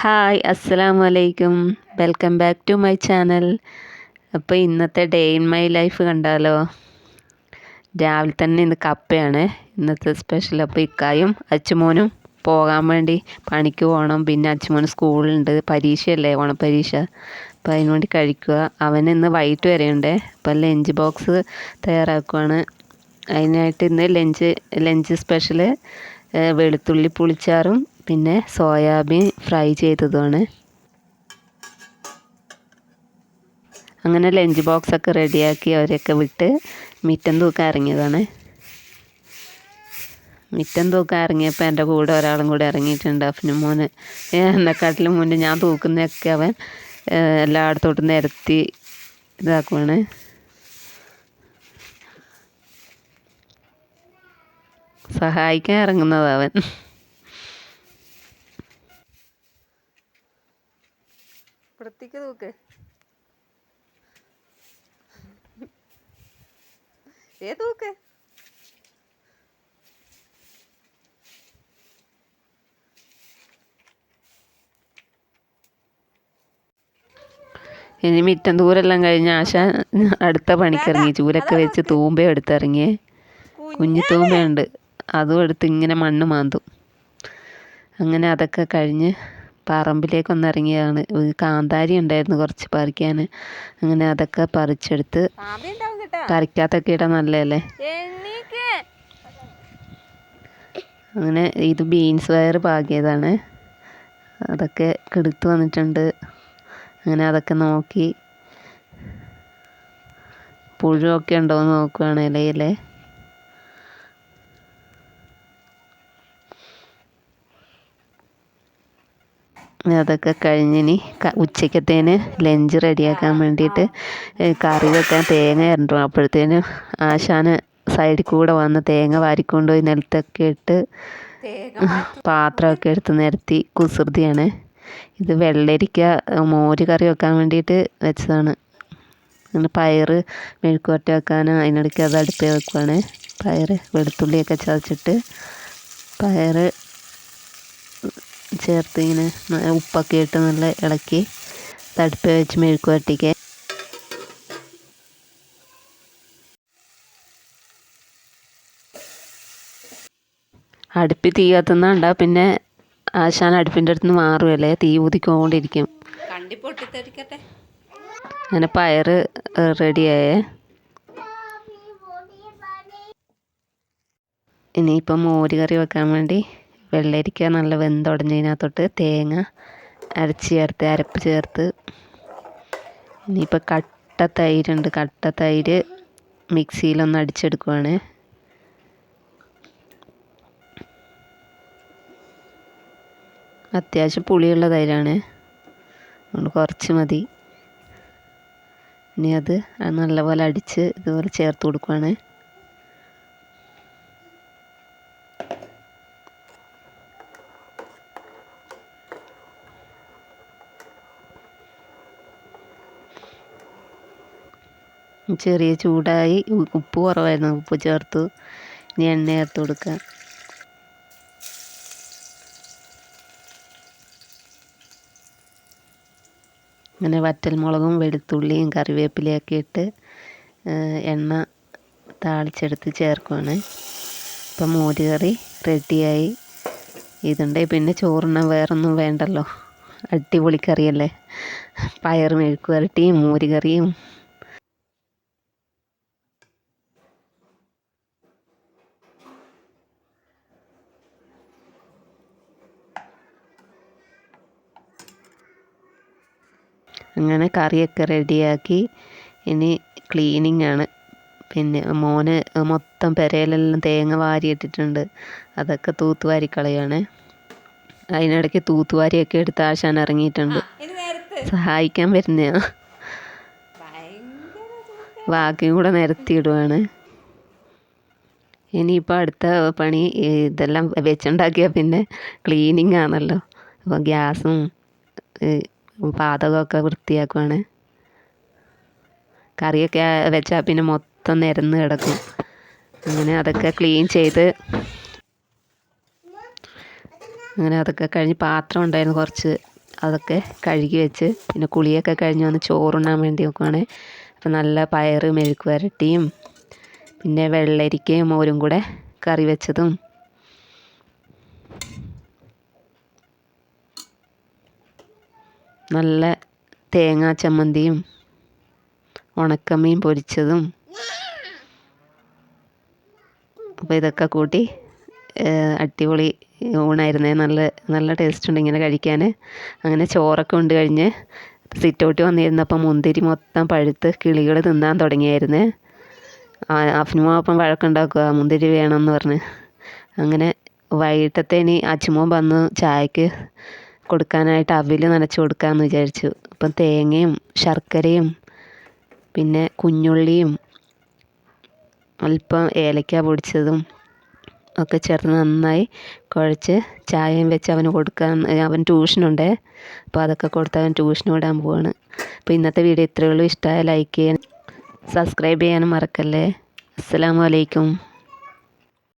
Hi അസ്സലാമു അലൈക്കും welcome back to my channel. അപ്പോൾ ഇന്നത്തെ ഡേ ഇൻ മൈ ലൈഫ് കണ്ടാലോ? രാവിലെ തന്നെ ഇന്ന് കപ്പയാണ്. ഇന്നത്തെ സ്പെഷ്യൽ അപ്പോൾ ഇക്കായും അച്ചുമോനും പോകാൻ വേണ്ടി പണിക്ക് പോകണം പിന്നെ അച്ചുമോന് സ്കൂളുണ്ട് പരീക്ഷയല്ലേ? ഓണപ്പരീക്ഷ അപ്പോൾ അതിന് വേണ്ടി കഴിക്കുക. അവൻ ഇന്ന് വൈകിട്ട് വരെയുണ്ട്. അപ്പോൾ ലഞ്ച് ബോക്സ് തയ്യാറാക്കുവാണ്. അതിനായിട്ട് ഇന്ന് ലഞ്ച് ലഞ്ച് സ്പെഷ്യൽ വെളുത്തുള്ളി പുളിച്ചാറും പിന്നെ സോയാബീൻ ഫ്രൈ ചെയ്തതുമാണ് അങ്ങനെ ലഞ്ച് ബോക്സൊക്കെ റെഡിയാക്കി അവരെയൊക്കെ വിട്ട് മിറ്റം തൂക്കാൻ ഇറങ്ങിയതാണ്. മിറ്റം തൂക്കാൻ ഇറങ്ങിയപ്പോൾ എന്റെ കൂടെ ഒരാളും കൂടെ ഇറങ്ങിയിട്ടുണ്ട് അഫിന് മോന്. എന്നെക്കാട്ടിലും മുന്നേ ഞാൻ തൂക്കുന്നതൊക്കെ അവൻ എല്ലായിടത്തോട്ടും നിരത്തി ഇതാക്കുവാണ്. സഹായിക്കാൻ ഇറങ്ങുന്നത് അവൻ. വൃത്തിക്ക് തൂക്ക് ഏ തൂക്ക് ഇനി മിറ്റം ദൂരെല്ലാം കഴിഞ്ഞ ആശ അടുത്ത പണിക്കിറങ്ങി ചൂരൊക്കെ വെച്ച് തൂമ്പ എടുത്തിറങ്ങിയേ. കുഞ്ഞു തൂമ്പയുണ്ട് അതും എടുത്ത് ഇങ്ങനെ മണ്ണ് മാന്തും. അങ്ങനെ അതൊക്കെ കഴിഞ്ഞ് പറമ്പിലേക്ക് ഒന്ന് ഇറങ്ങിയതാണ് കാന്താരി ഉണ്ടായിരുന്നു കുറച്ച് പറിക്കാൻ. അങ്ങനെ അതൊക്കെ പറിച്ചെടുത്ത് പറിക്കാത്തൊക്കെ ഇടാൻ നല്ലതല്ലേ? അങ്ങനെ ഇത് ബീൻസ് വയർ പാകിയതാണ്. അതൊക്കെ കെടുത്ത് വന്നിട്ടുണ്ട്. അങ്ങനെ അതൊക്കെ നോക്കി. പുഴുവൊക്കെ ഉണ്ടോ എന്ന് നോക്കുകയാണ് ഇലയിലെ. അതൊക്കെ കഴിഞ്ഞിനി ഉച്ചക്കത്തേന് ലഞ്ച് റെഡിയാക്കാൻ വേണ്ടിയിട്ട് കറി വെക്കാൻ തേങ്ങ ഇറണ്ടു അപ്പോഴത്തേനും ആശാന് സൈഡിൽ കൂടെ വന്ന് തേങ്ങ വാരിക്കൊണ്ടുപോയി നിലത്തൊക്കെ ഇട്ട് പാത്രമൊക്കെ എടുത്ത് നിരത്തി കുസൃതിയാണ്. ഇത് വെള്ളരിക്ക മോര് കറി വെക്കാൻ വേണ്ടിയിട്ട് വെച്ചതാണ്. അങ്ങനെ പയർ മെഴുക്കുവരട്ടി വെക്കാൻ അതിനിടയ്ക്ക് അത് അടുപ്പിൽ വെക്കുവാണ്. പയർ വെളുത്തുള്ളിയൊക്കെ ചതച്ചിട്ട് പയർ ചേർത്ത് ഇങ്ങനെ ഉപ്പൊക്കെ ഇട്ട് നല്ല ഇളക്കി തടുപ്പ് വെച്ച് മെഴുക്ക് വരട്ടിക്ക്. അടുപ്പിൽ തീ കത്തുന്നുണ്ട പിന്നെ ആശാൻ അടുപ്പിന്റെ അടുത്ത് നിന്ന് മാറുമല്ലേ തീ ഊതിക്കൊണ്ടിരിക്കും. അങ്ങനെ പയറ് റെഡിയായേ. ഇനിയിപ്പം മോര് കറി വെക്കാൻ വേണ്ടി വെള്ളരിക്ക നല്ല വെന്തുടഞ്ഞതിനകത്തോട്ട് തേങ്ങ അരച്ച് ചേർത്ത് അരപ്പ് ചേർത്ത്. ഇനിയിപ്പോൾ കട്ട തൈരുണ്ട്. കട്ട തൈര് മിക്സിയിലൊന്ന് അടിച്ചെടുക്കുവാണ്. അത്യാവശ്യം പുളിയുള്ള തൈരാണ്. അതുകൊണ്ട് കുറച്ച് മതി. ഇനി അത് നല്ലപോലെ അടിച്ച് ഇതുപോലെ ചേർത്ത് കൊടുക്കുവാണ്. ചെറിയ ചൂടായി ഉപ്പ് കുറവായിരുന്നു ഉപ്പ് ചേർത്തു. ഇനി എണ്ണ ചേർത്ത് കൊടുക്കുക. അങ്ങനെ വറ്റൽമുളകും വെളുത്തുള്ളിയും കറിവേപ്പിലയൊക്കെ ഇട്ട് എണ്ണ താളിച്ചെടുത്ത് ചേർക്കുവാണ്. ഇപ്പം മോര് കറി റെഡിയായി. ഇതുണ്ടെങ്കിൽ പിന്നെ ചോറിന് വേറൊന്നും വേണ്ടല്ലോ. അടിപൊളി കറിയല്ലേ? പയർ മെഴുക്ക് വരട്ടിയും മോര് കറിയും. അങ്ങനെ കറിയൊക്കെ റെഡിയാക്കി. ഇനി ക്ലീനിങ് ആണ്. പിന്നെ മോന് മൊത്തം പെരയിലെല്ലാം തേങ്ങ വാരിയിട്ടിട്ടുണ്ട്. അതൊക്കെ തൂത്തുവാരി കളയാണ് അതിനിടയ്ക്ക് തൂത്തുവാരിയൊക്കെ എടുത്ത് ആശാൻ ഇറങ്ങിയിട്ടുണ്ട്. സഹായിക്കാൻ വരുന്ന. വാക്കും കൂടെ നിരത്തിയിടുവാണ് ഇനിയിപ്പോൾ അടുത്ത പണി ഇതെല്ലാം വെച്ചുണ്ടാക്കിയാൽ പിന്നെ ക്ലീനിങ് ആണല്ലോ. അപ്പോൾ ഗ്യാസും പാതകമൊക്കെ വൃത്തിയാക്കുവാണ്. കറിയൊക്കെ വെച്ചാൽ പിന്നെ മൊത്തം നിരന്ന് കിടക്കും. അങ്ങനെ അതൊക്കെ ക്ലീൻ ചെയ്ത് അങ്ങനെ അതൊക്കെ കഴിഞ്ഞ് പാത്രം ഉണ്ടായിരുന്നു കുറച്ച്. അതൊക്കെ കഴുകി വെച്ച് പിന്നെ കുളിയൊക്കെ കഴിഞ്ഞ് വന്ന് ചോറുണ്ണാൻ വേണ്ടി നോക്കുവാണ്. അപ്പോൾ നല്ല പയർ മെഴുക്ക് വരട്ടിയും പിന്നെ വെള്ളരിക്കയും മോരും കൂടെ കറി വെച്ചതും നല്ല തേങ്ങാ ചമ്മന്തിയും ഉണക്കമീൻ പൊരിച്ചതും. അപ്പോൾ ഇതൊക്കെ കൂട്ടി അടിപൊളി ഊണായിരുന്നേ. നല്ല നല്ല ടേസ്റ്റ് ഉണ്ട് ഇങ്ങനെ കഴിക്കാൻ അങ്ങനെ ചോറൊക്കെ ഉണ്ട് കഴിഞ്ഞ്. സിറ്റൗട്ടിൽ വന്നിരുന്നപ്പോൾ മുന്തിരി മൊത്തം പഴുത്ത് കിളികൾ തിന്നാൻ തുടങ്ങിയായിരുന്നേ. അഫ്നുമോ അപ്പം വഴക്കുണ്ടാക്കുക മുന്തിരി വേണമെന്ന് പറഞ്ഞ്. അങ്ങനെ വൈകിട്ടത്തെ ഇനി വന്ന് ചായക്ക് കൊടുക്കാനായിട്ട് അവിൽ നനച്ച് കൊടുക്കാമെന്ന് വിചാരിച്ചു. അപ്പം തേങ്ങയും ശർക്കരയും പിന്നെ കുഞ്ഞുള്ളിയും അല്പം ഏലക്ക പൊടിച്ചതും ഒക്കെ ചേർത്ത് നന്നായി കുഴച്ച് ചായയും വെച്ച് അവന് കൊടുക്കാൻ അവൻ ട്യൂഷനുണ്ട്. അപ്പോൾ അതൊക്കെ കൊടുത്ത് അവൻ ട്യൂഷന് വിടാൻ പോവാണ്. അപ്പോൾ ഇന്നത്തെ വീഡിയോ ഇത്രയേ ഉള്ളൂ. ഇഷ്ടമായ ലൈക്ക് ചെയ്യാൻ സബ്സ്ക്രൈബ് ചെയ്യാനും മറക്കല്ലേ. അസ്സലാമു അലൈക്കും.